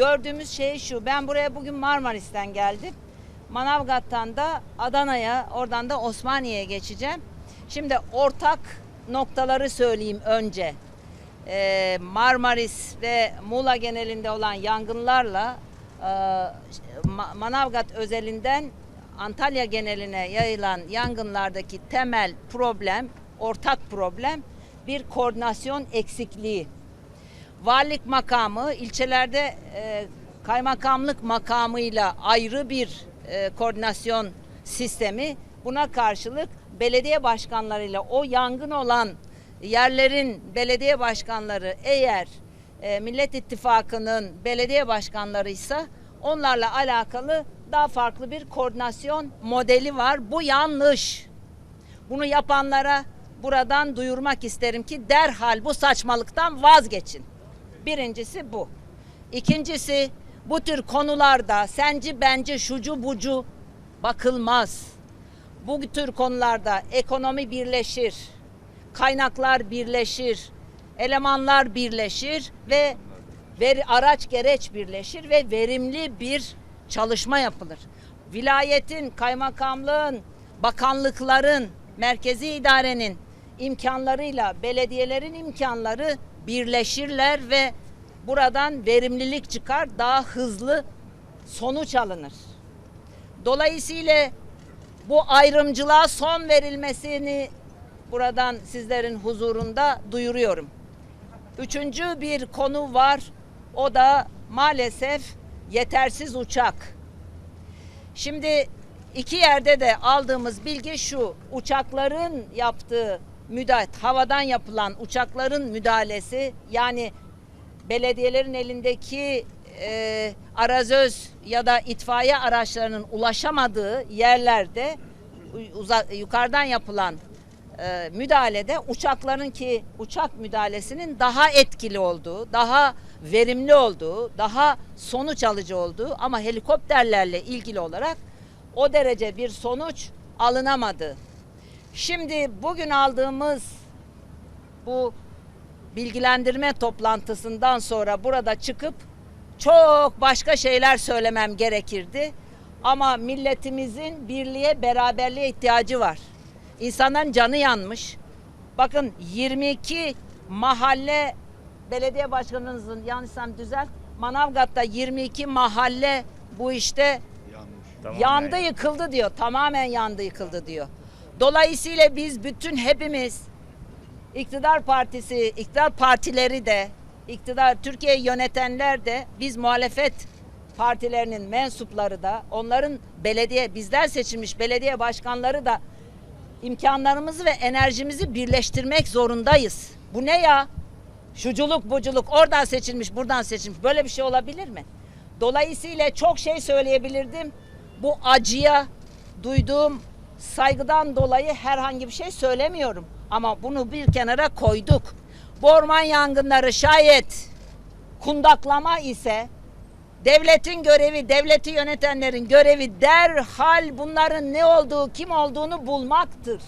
gördüğümüz şey şu. Ben buraya bugün Marmaris'ten geldim. Manavgat'tan da Adana'ya, oradan da Osmaniye'ye geçeceğim. Şimdi ortak noktaları söyleyeyim önce. Ee, Marmaris ve Muğla genelinde olan yangınlarla e, Ma- Manavgat özelinden Antalya geneline yayılan yangınlardaki temel problem, ortak problem bir koordinasyon eksikliği. Valilik makamı ilçelerde e, kaymakamlık makamıyla ayrı bir e, koordinasyon sistemi. Buna karşılık belediye başkanlarıyla o yangın olan yerlerin belediye başkanları eğer e, Millet İttifakı'nın belediye başkanlarıysa onlarla alakalı daha farklı bir koordinasyon modeli var. Bu yanlış. Bunu yapanlara buradan duyurmak isterim ki derhal bu saçmalıktan vazgeçin. Birincisi bu. İkincisi bu tür konularda senci bence şucu bucu bakılmaz. Bu tür konularda ekonomi birleşir, kaynaklar birleşir, elemanlar birleşir ve veri, araç gereç birleşir ve verimli bir çalışma yapılır. Vilayetin, kaymakamlığın, bakanlıkların, merkezi idarenin imkanlarıyla belediyelerin imkanları birleşirler ve buradan verimlilik çıkar, daha hızlı sonuç alınır. Dolayısıyla bu ayrımcılığa son verilmesini buradan sizlerin huzurunda duyuruyorum. Üçüncü bir konu var. O da maalesef yetersiz uçak. Şimdi iki yerde de aldığımız bilgi şu. Uçakların yaptığı müdahale, havadan yapılan uçakların müdahalesi yani belediyelerin elindeki e, arazöz ya da itfaiye araçlarının ulaşamadığı yerlerde uza, yukarıdan yapılan e, müdahalede uçakların ki uçak müdahalesinin daha etkili olduğu, daha verimli olduğu, daha sonuç alıcı olduğu ama helikopterlerle ilgili olarak o derece bir sonuç alınamadı. Şimdi bugün aldığımız bu bilgilendirme toplantısından sonra burada çıkıp çok başka şeyler söylemem gerekirdi. Ama milletimizin birliğe, beraberliğe ihtiyacı var. İnsanların canı yanmış. Bakın 22 mahalle belediye başkanınızın yanlışsam düzelt. Manavgat'ta 22 mahalle bu işte yandı yıkıldı diyor. Tamamen yandı yıkıldı diyor. Dolayısıyla biz bütün hepimiz iktidar partisi, iktidar partileri de, iktidar Türkiye'yi yönetenler de, biz muhalefet partilerinin mensupları da, onların belediye, bizden seçilmiş belediye başkanları da imkanlarımızı ve enerjimizi birleştirmek zorundayız. Bu ne ya? Şuculuk buculuk oradan seçilmiş buradan seçilmiş böyle bir şey olabilir mi? Dolayısıyla çok şey söyleyebilirdim. Bu acıya duyduğum saygıdan dolayı herhangi bir şey söylemiyorum. Ama bunu bir kenara koyduk. Bu yangınları şayet kundaklama ise devletin görevi, devleti yönetenlerin görevi derhal bunların ne olduğu, kim olduğunu bulmaktır.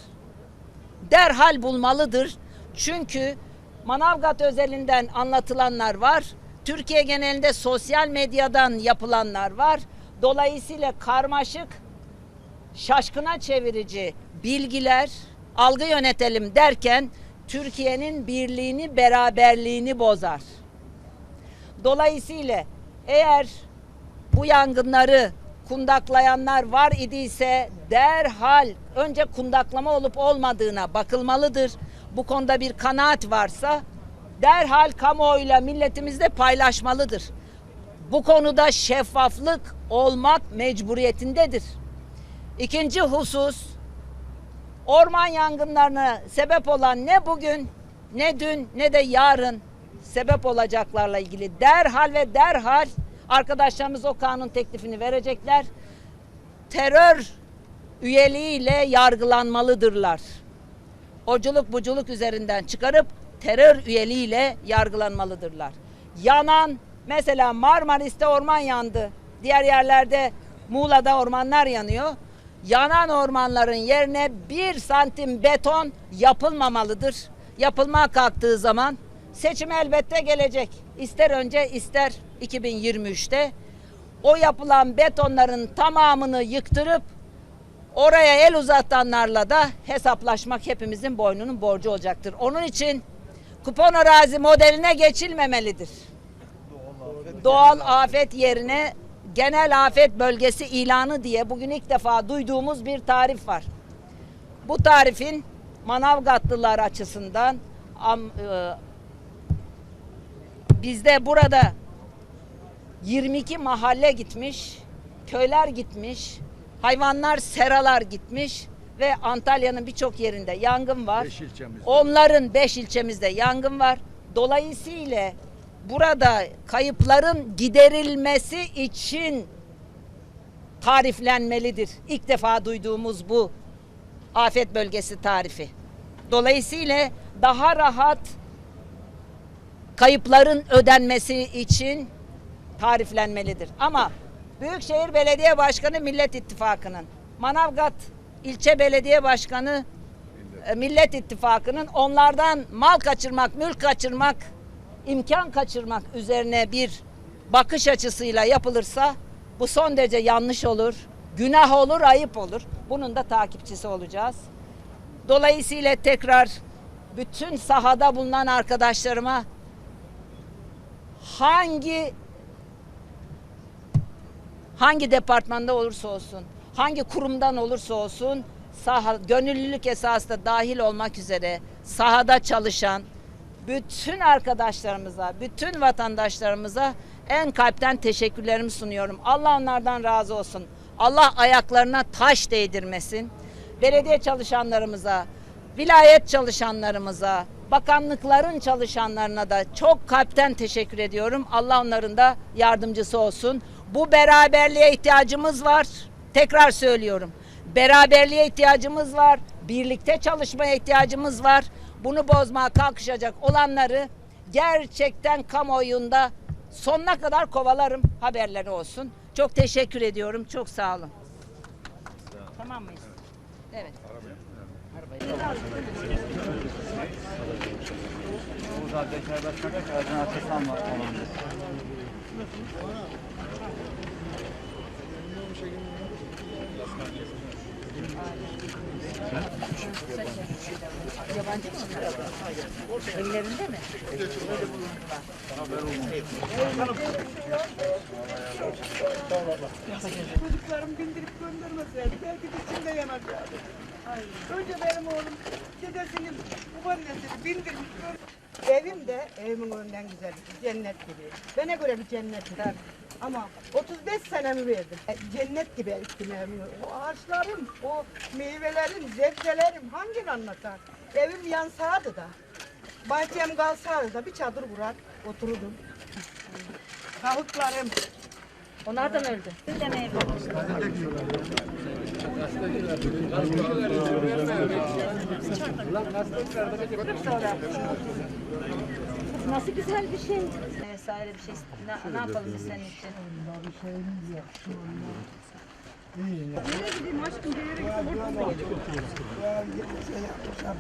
Derhal bulmalıdır. Çünkü Manavgat özelinden anlatılanlar var. Türkiye genelinde sosyal medyadan yapılanlar var. Dolayısıyla karmaşık, şaşkına çevirici bilgiler, algı yönetelim derken Türkiye'nin birliğini, beraberliğini bozar. Dolayısıyla eğer bu yangınları kundaklayanlar var idiyse derhal önce kundaklama olup olmadığına bakılmalıdır. Bu konuda bir kanaat varsa derhal kamuoyuyla milletimizle paylaşmalıdır. Bu konuda şeffaflık olmak mecburiyetindedir. İkinci husus orman yangınlarına sebep olan ne bugün ne dün ne de yarın sebep olacaklarla ilgili derhal ve derhal arkadaşlarımız o kanun teklifini verecekler. Terör üyeliğiyle yargılanmalıdırlar. Oculuk buculuk üzerinden çıkarıp terör üyeliğiyle yargılanmalıdırlar. Yanan mesela Marmaris'te orman yandı. Diğer yerlerde Muğla'da ormanlar yanıyor. Yanan ormanların yerine bir santim beton yapılmamalıdır. Yapılmaya kalktığı zaman seçim elbette gelecek. İster önce ister 2023'te o yapılan betonların tamamını yıktırıp oraya el uzatanlarla da hesaplaşmak hepimizin boynunun borcu olacaktır. Onun için kupon arazi modeline geçilmemelidir. Doğal afet yerine genel afet bölgesi ilanı diye bugün ilk defa duyduğumuz bir tarif var. Bu tarifin Manavgatlılar açısından am- e, bizde burada 22 mahalle gitmiş, köyler gitmiş, hayvanlar, seralar gitmiş ve Antalya'nın birçok yerinde yangın var. Beş ilçemizde. Onların 5 ilçemizde yangın var. Dolayısıyla burada kayıpların giderilmesi için tariflenmelidir. İlk defa duyduğumuz bu afet bölgesi tarifi. Dolayısıyla daha rahat kayıpların ödenmesi için tariflenmelidir. Ama Büyükşehir Belediye Başkanı Millet İttifakı'nın, Manavgat İlçe Belediye Başkanı e, Millet İttifakı'nın onlardan mal kaçırmak, mülk kaçırmak, imkan kaçırmak üzerine bir bakış açısıyla yapılırsa bu son derece yanlış olur, günah olur, ayıp olur. Bunun da takipçisi olacağız. Dolayısıyla tekrar bütün sahada bulunan arkadaşlarıma hangi hangi departmanda olursa olsun, hangi kurumdan olursa olsun saha, gönüllülük esasında dahil olmak üzere sahada çalışan bütün arkadaşlarımıza, bütün vatandaşlarımıza en kalpten teşekkürlerimi sunuyorum. Allah onlardan razı olsun. Allah ayaklarına taş değdirmesin. Belediye çalışanlarımıza, vilayet çalışanlarımıza, bakanlıkların çalışanlarına da çok kalpten teşekkür ediyorum. Allah onların da yardımcısı olsun. Bu beraberliğe ihtiyacımız var. Tekrar söylüyorum. Beraberliğe ihtiyacımız var. Birlikte çalışmaya ihtiyacımız var. Bunu bozmaya kalkışacak olanları gerçekten kamuoyunda sonuna kadar kovalarım. Haberleri olsun. Çok teşekkür ediyorum. Çok sağ olun. Tamam mıyız? Evet. Burada var. Yabancı mı? Evlerinde mi? Çocuklarım bindirip göndermeseydi belki de içimde yanacaktı. Önce benim oğlum dedesinin babaannesini bindirmiş Evim de evimin önünden güzel, cennet gibi. Bana göre bir cennet tabii. Ama 35 senemi verdim. E, cennet gibi ektim evimi. O ağaçlarım, o meyvelerim, zevkelerim hangini anlatar? Evim yansağdı da. Bahçem kalsaydı da bir çadır kurar, otururdum. Tavuklarım, Onlar da mı öldü? Nasıl güzel bir şey. Vesaire bir şey. Ne, ne yapalım biz senin için?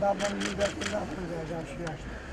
Babamın yüzünden ne yapacağım şu yaşta?